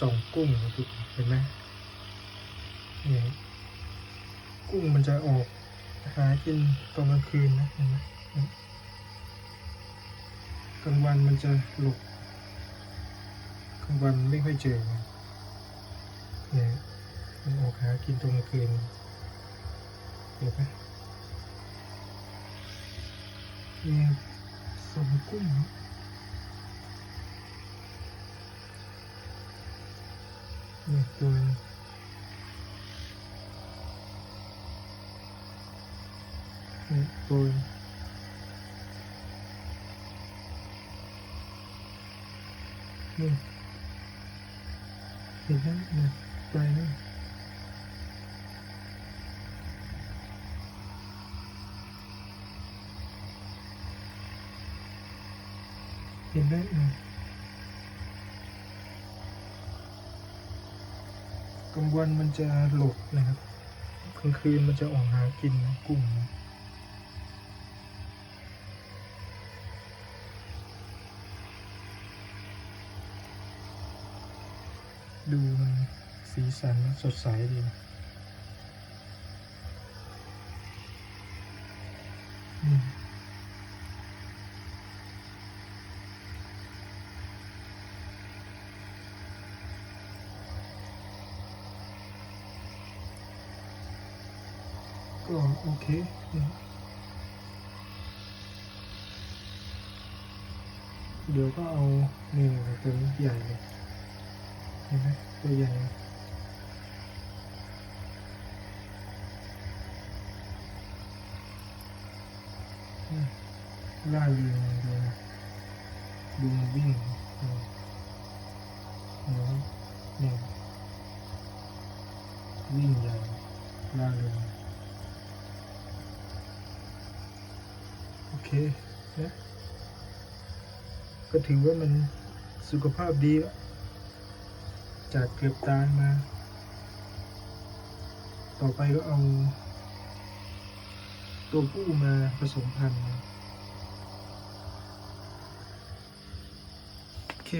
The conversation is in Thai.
ส่องกุ้งเห็นไหมเนี่ยกุ้งมันจะออกหากินตอนกลางคืนนะเห็นไหมกลางวันมันจะหลบกลางวันไม่ค่อยเจอมันเนี่ยมันออกหากินตอนกลางคืนเห็นไหมเนี่ยส่องกุ้งเนะ tôi tôi mình thì nó mình tay nó thì đấy mình กลางวันมันจะหลบนะครับกลางคืนมันจะออกหากินกุ้งนะดูมันสีสันสดใสดีนะอืม Oh, okay. Yeah. Được có Âu này là này. Nhìn thấy, tôi dày này. Ra đường đường đường biên. Nè. Biên dày, ra đường. เคนะก็ถือว่ามันสุขภาพดี จากเกือบตายมา ต่อไปก็เอา ตัวผู้มาผสมพันธุ์โอเค